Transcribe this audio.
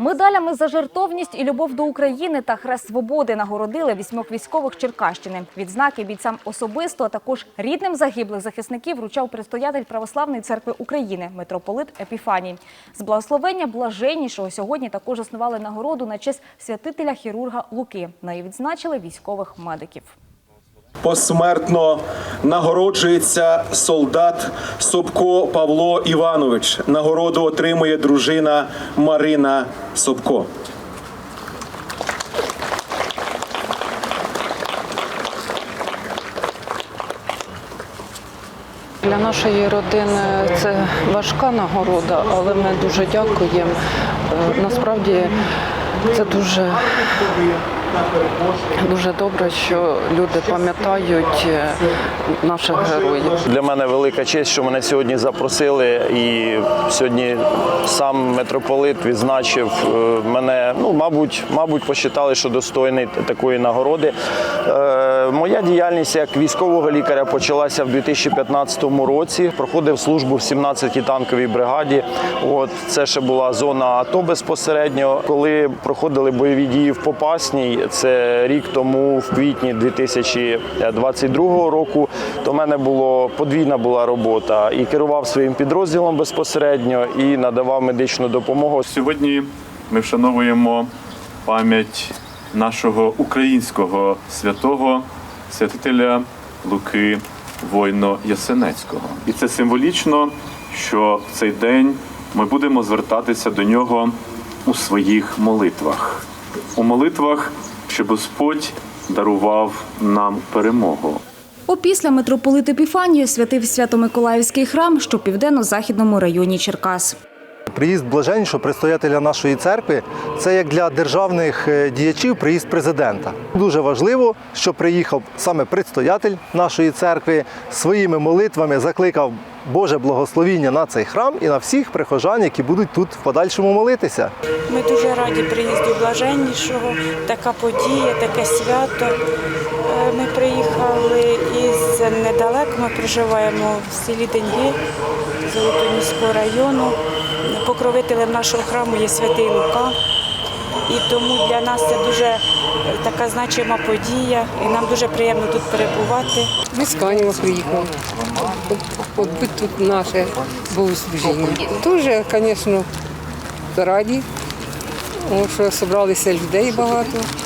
Медалями за жертовність і любов до України та хрест свободи нагородили вісьмох військових Черкащини. Відзнаки бійцям особисто, а також рідним загиблих захисників вручав предстоятель Православної церкви України митрополит Епіфаній. З благословення блаженнішого сьогодні також основали нагороду на честь святителя хірурга Луки. Нею відзначили військових медиків. Посмертно нагороджується солдат Собко Павло Іванович. Нагороду отримує дружина Марина Собко. Для нашої родини це важка нагорода, але ми дуже дякуємо. Е, Насправді це дуже, дуже добре, що люди пам'ятають е, наших героїв. Для мене велика честь, що мене сьогодні запросили, і сьогодні сам митрополит відзначив е, мене. Ну, мабуть, мабуть, посчитали, що достойний такої нагороди. Е, Моя діяльність як військового лікаря почалася в 2015 році. Проходив службу в 17-й танковій бригаді. От це ще була зона АТО безпосередньо. Коли проходили бойові дії в Попасній, це рік тому, в квітні 2022 року, то в мене було подвійна була робота і керував своїм підрозділом безпосередньо і надавав медичну допомогу. Сьогодні ми вшановуємо пам'ять нашого українського святого святителя Луки Войно Ясенецького. І це символічно, що в цей день ми будемо звертатися до нього у своїх молитвах. У молитвах, щоб Господь дарував нам перемогу. Опісля митрополит Епіфанію святив Свято-Миколаївський храм, що в південно-західному районі Черкас. Приїзд блаженнішого предстоятеля нашої церкви це як для державних е, діячів приїзд президента. Дуже важливо, що приїхав саме предстоятель нашої церкви своїми молитвами закликав Боже благословіння на цей храм і на всіх прихожан, які будуть тут в подальшому молитися. Ми дуже раді приїзду блаженнішого. Така подія, таке свято. Е, Ми приїхали із недалеко. Ми проживаємо в селі Деньги Золотоніського району. Покровителем нашого храму є святий Лука. І тому для нас це дуже е, така значима подія, і нам дуже приємно тут перебувати. Ми з Каніва приїхали. Тут наше богослужіння. Дуже, звісно, раді, тому що зібралися людей багато.